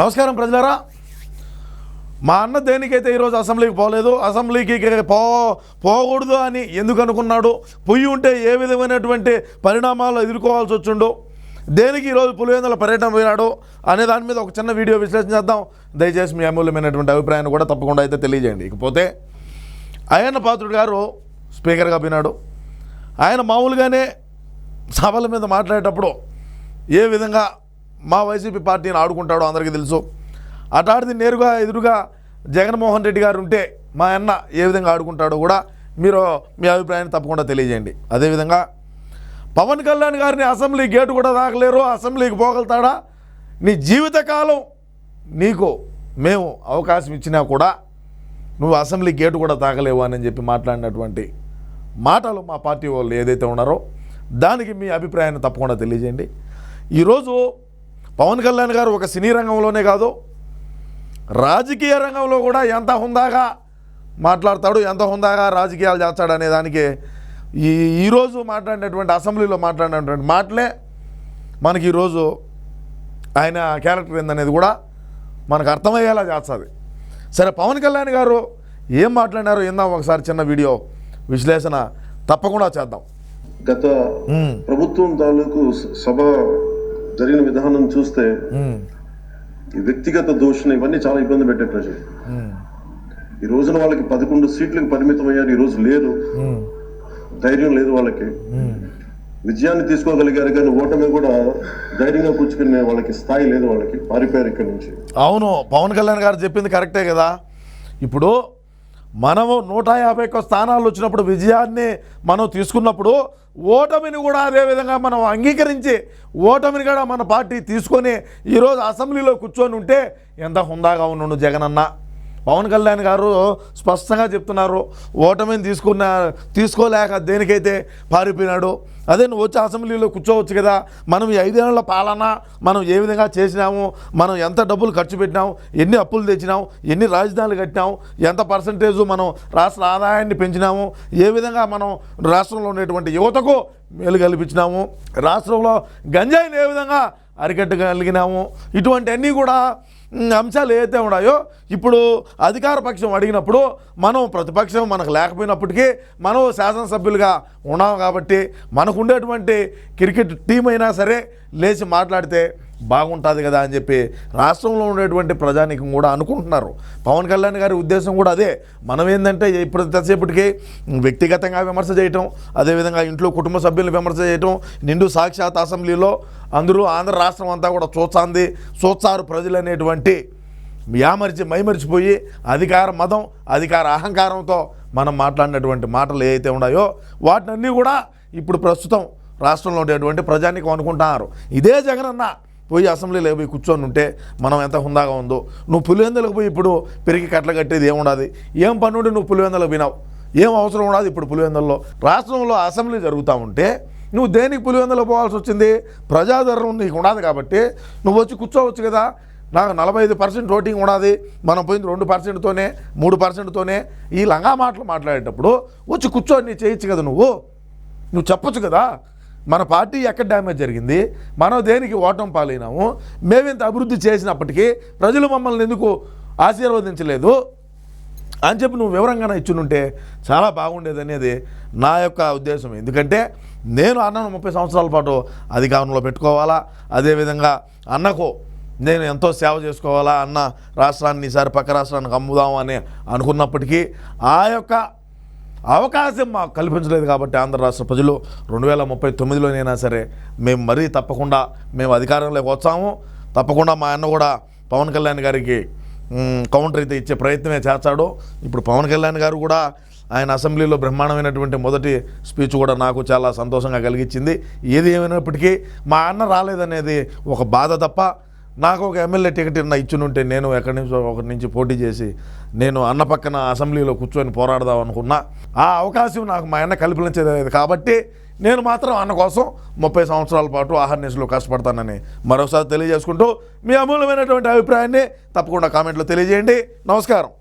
నమస్కారం ప్రజలారా. మా అన్న దేనికైతే ఈరోజు అసెంబ్లీకి పోలేదు అసెంబ్లీకి పో పోకూడదు అని ఎందుకు అనుకున్నాడు పొయ్యి ఉంటే ఏ విధమైనటువంటి పరిణామాలు ఎదుర్కోవాల్సి వచ్చిండో దేనికి ఈరోజు పులివెందుల పర్యటన పోయినాడు అనే దాని మీద ఒక చిన్న వీడియో విశ్లేషణ చేద్దాం. దయచేసి మీ అమూల్యమైనటువంటి అభిప్రాయాన్ని కూడా తప్పకుండా అయితే తెలియజేయండి. ఇకపోతే అయ్యన్న పాత్రుడు గారు స్పీకర్గా పోయినాడు. ఆయన మామూలుగానే సభల మీద మాట్లాడేటప్పుడు ఏ విధంగా మా వైసీపీ పార్టీని ఆడుకుంటాడో అందరికీ తెలుసు. అటాడిది నేరుగా ఎదురుగా జగన్మోహన్ రెడ్డి గారు ఉంటే మా అన్న ఏ విధంగా ఆడుకుంటాడో కూడా మీరు మీ అభిప్రాయాన్ని తప్పకుండా తెలియజేయండి. అదేవిధంగా పవన్ కళ్యాణ్ గారిని అసెంబ్లీ గేటు కూడా దాకలేరు అసెంబ్లీకి పోగలుతాడా నీ జీవితకాలం నీకు మేము అవకాశం ఇచ్చినా కూడా నువ్వు అసెంబ్లీ గేటు కూడా తాగలేవు అని చెప్పి మాట్లాడినటువంటి మాటలు మా పార్టీ వాళ్ళు ఏదైతే ఉన్నారో దానికి మీ అభిప్రాయాన్ని తప్పకుండా తెలియజేయండి. ఈరోజు పవన్ కళ్యాణ్ గారు ఒక సినీ రంగంలోనే కాదు రాజకీయ రంగంలో కూడా ఎంత హుందాగా మాట్లాడతాడు ఎంత హుందాగా రాజకీయాలు చేస్తాడు అనే దానికి ఈ ఈరోజు మాట్లాడినటువంటి అసెంబ్లీలో మాట్లాడినటువంటి మాటలే మనకి ఈరోజు ఆయన క్యారెక్టర్ ఏందనేది కూడా మనకు అర్థమయ్యేలా చేస్తుంది సరే పవన్ కళ్యాణ్ గారు ఏం మాట్లాడినారో ఏందాం ఒకసారి చిన్న వీడియో విశ్లేషణ తప్పకుండా చేద్దాం గత. ప్రభుత్వం తాలూకు సభ జరిగిన విధానం చూస్తే. ఈ వ్యక్తిగత దూషణ ఇవన్నీ చాలా ఇబ్బంది పెట్టే ప్రజలు. ఈ రోజున వాళ్ళకి పదకొండు సీట్లకు పరిమితం అయ్యారు ఈ రోజు లేదు మ్మ్. ధైర్యం లేదు వాళ్ళకి. విజయాన్ని తీసుకోగలిగారు కానీ ఓటమి కూడా ధైర్యంగా పుచ్చుకునే వాళ్ళకి స్థాయి లేదు వాళ్ళకి పారిపోయారు ఇక్కడి నుంచి అవును పవన్ కళ్యాణ్ గారు చెప్పింది కరెక్టే కదా ఇప్పుడు మనము నూట యాభై ఒక్క స్థానాలు వచ్చినప్పుడు విజయాన్ని మనం తీసుకున్నప్పుడు ఓటమిని కూడా అదేవిధంగా మనం అంగీకరించి ఓటమిని కూడా మన పార్టీ తీసుకొని ఈరోజు అసెంబ్లీలో కూర్చొని ఉంటే ఎంత హుందాగా ఉన్నాడు జగనన్న. పవన్ కళ్యాణ్ గారు స్పష్టంగా చెప్తున్నారు ఓటమిని తీసుకున్న తీసుకోలేక దేనికైతే పారిపోయినాడు అదే నువ్వు వచ్చి అసెంబ్లీలో కూర్చోవచ్చు కదా మనం ఈ ఐదేళ్ళ పాలన మనం ఏ విధంగా చేసినాము మనం ఎంత డబ్బులు ఖర్చు పెట్టినాం ఎన్ని అప్పులు తెచ్చినాం ఎన్ని రాజధానులు కట్టినాం ఎంత పర్సంటేజ్ మనం రాష్ట్ర ఆదాయాన్ని పెంచినాము ఏ విధంగా మనం రాష్ట్రంలో ఉండేటువంటి యువతకు మేలు కల్పించినాము రాష్ట్రంలో గంజాయిని ఏ విధంగా అరికట్టగలిగినాము ఇటువంటివన్నీ కూడా అంశాలు ఏవైతే ఉన్నాయో ఇప్పుడు అధికార పక్షం అడిగినప్పుడు మనం ప్రతిపక్షం మనకు లేకపోయినప్పటికీ మనం శాసనసభ్యులుగా ఉన్నాం కాబట్టి మనకు ఉండేటువంటి క్రికెట్ టీం అయినా సరే లేచి మాట్లాడితే బాగుంటుంది కదా అని చెప్పి రాష్ట్రంలో ఉండేటువంటి ప్రజానికం కూడా అనుకుంటున్నారు. పవన్ కళ్యాణ్ గారి ఉద్దేశం కూడా అదే. మనం ఏంటంటే ఇప్పుడు ఎంతసేపటికి వ్యక్తిగతంగా విమర్శ చేయటం అదేవిధంగా ఇంట్లో కుటుంబ సభ్యులను విమర్శ చేయటం నిండు సాక్షాత్ అసెంబ్లీలో అందరూ ఆంధ్ర రాష్ట్రం అంతా కూడా చూస్తాంది చూస్తారు ప్రజలు అనేటువంటి యామరిచి మైమరిచిపోయి అధికార మదం అధికార అహంకారంతో మనం మాట్లాడినటువంటి మాటలు ఏవైతే ఉన్నాయో వాటినన్నీ కూడా ఇప్పుడు ప్రస్తుతం రాష్ట్రంలో ఉండేటువంటి ప్రజానికి అనుకుంటున్నారు. ఇదే జగనన్న పోయి అసెంబ్లీలో పోయి కూర్చొని ఉంటే మనం ఎంత హుందాగా ఉందో. నువ్వు పులివెందులకు పోయి ఇప్పుడు పెరిగి కట్టలు కట్టేది ఏముండదు? ఏం పన్నుండి నువ్వు పులివెందులకు వినావు ఏం అవసరం ఉండదు ఇప్పుడు పులివెందుల్లో. రాష్ట్రంలో అసెంబ్లీ జరుగుతూ ఉంటే నువ్వు దేనికి పులివెందులకు పోవాల్సి వచ్చింది? ప్రజాదరణ నీకు ఉండదు కాబట్టి నువ్వు వచ్చి కూర్చోవచ్చు కదా. నాకు నలభై ఐదు పర్సెంట్ ఓటింగ్ ఉన్నది మనం పోయింది రెండు పర్సెంట్తోనే మూడు పర్సెంట్తోనే ఈ లంగా మాటలు మాట్లాడేటప్పుడు వచ్చి కూర్చొని నీ చేయొచ్చు కదా నువ్వు? నువ్వు చెప్పొచ్చు కదా? మన పార్టీ ఎక్కడ డ్యామేజ్ జరిగింది? మనం దేనికి ఓటం పాలైనాము? మేమింత అభివృద్ధి చేసినప్పటికీ ప్రజలు మమ్మల్ని ఎందుకు ఆశీర్వదించలేదు? అని చెప్పి నువ్వు వివరంగా ఇచ్చునుంటే చాలా బాగుండేది అనేది నా యొక్క ఉద్దేశం. ఎందుకంటే నేను అన్నను ముప్పై సంవత్సరాల పాటు అధికారంలో పెట్టుకోవాలా? అదేవిధంగా అన్నకు నేను ఎంతో సేవ చేసుకోవాలా? అన్న రాష్ట్రాన్ని ఈసారి పక్క రాష్ట్రానికి అమ్ముదాం అని అనుకున్నప్పటికీ ఆ యొక్క అవకాశం మాకు కల్పించలేదు కాబట్టి ఆంధ్ర రాష్ట్ర ప్రజలు రెండు వేల ముప్పై తొమ్మిదిలోనైనా సరే మేము మరీ తప్పకుండా మేము అధికారంలోకి వచ్చాము. తప్పకుండా మా అన్న కూడా పవన్ కళ్యాణ్ గారికి కౌంటర్ అయితే ఇచ్చే ప్రయత్నమే చేస్తాడు. ఇప్పుడు పవన్ కళ్యాణ్ గారు కూడా ఆయన అసెంబ్లీలో బ్రహ్మాండమైనటువంటి మొదటి స్పీచ్ కూడా నాకు చాలా సంతోషంగా కలిగించింది. ఏది ఏమైనప్పటికీ మా అన్న రాలేదనేది ఒక బాధ తప్ప నాకు ఒక ఎమ్మెల్యే టికెట్ ఇన్న ఇచ్చినుంటే నేను ఎక్కడి నుంచో ఒకరి నుంచి పోటీ చేసి నేను అన్న పక్కన అసెంబ్లీలో కూర్చొని పోరాడదాం అనుకున్నా. ఆ అవకాశం నాకు మా అన్న కల్పించలేదు కాబట్టి నేను మాత్రం అన్న కోసం ముప్పై సంవత్సరాల పాటు ఆహర్నిశలో కష్టపడతానని మరోసారి తెలియజేసుకుంటూ మీ అమూల్యమైనటువంటి అభిప్రాయాన్ని తప్పకుండా కామెంట్లో తెలియజేయండి. నమస్కారం.